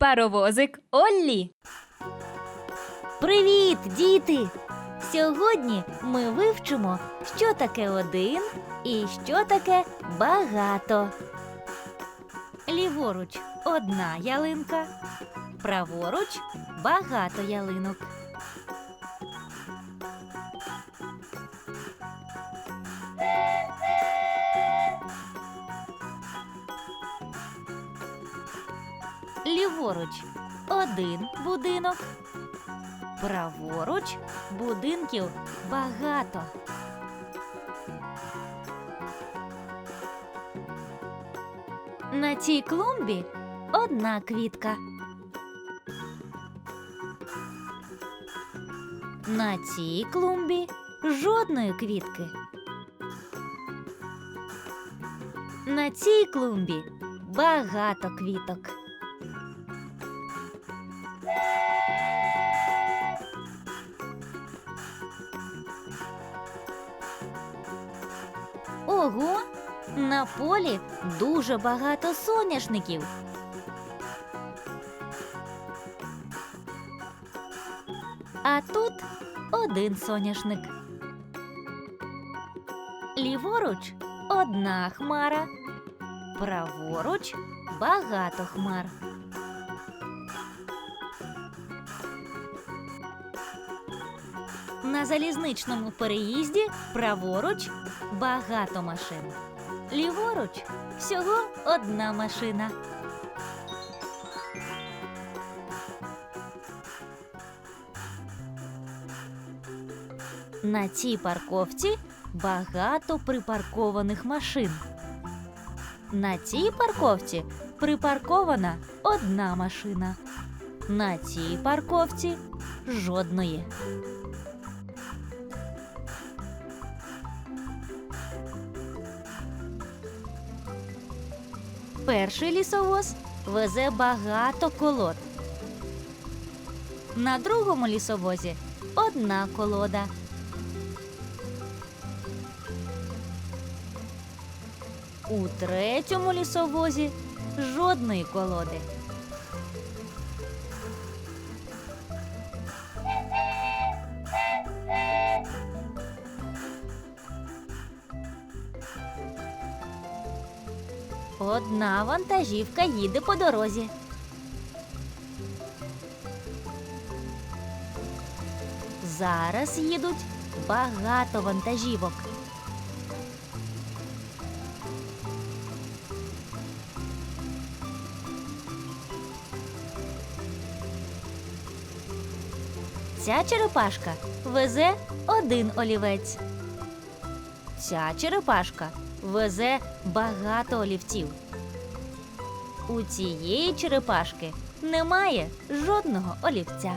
Паровозик Оллі. Привіт, діти! Сьогодні ми вивчимо, що таке один і що таке багато. Ліворуч одна ялинка, праворуч багато ялинок. Ліворуч один будинок, Праворуч будинків багато. На цій клумбі одна квітка. На цій клумбі жодної квітки. На цій клумбі багато квіток. Ого, на полі дуже багато соняшників. А тут один соняшник. Ліворуч одна хмара, праворуч багато хмар. На залізничному переїзді праворуч багато машин. Ліворуч всього одна машина. На цій парковці багато припаркованих машин. На цій парковці припаркована одна машина. На цій парковці жодної. Перший лісовоз везе багато колод. На другому лісовозі одна колода. У третьому лісовозі жодної колоди. Одна вантажівка їде по дорозі. Зараз їдуть багато вантажівок. Ця черепашка везе один олівець. Ця черепашка везе багато олівців. У цієї черепашки немає жодного олівця.